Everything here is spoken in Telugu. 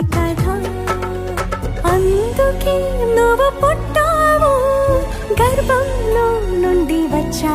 కథ అందుకే నువ్వు పుట్టావు. గర్భంలో నుండి వచ్చా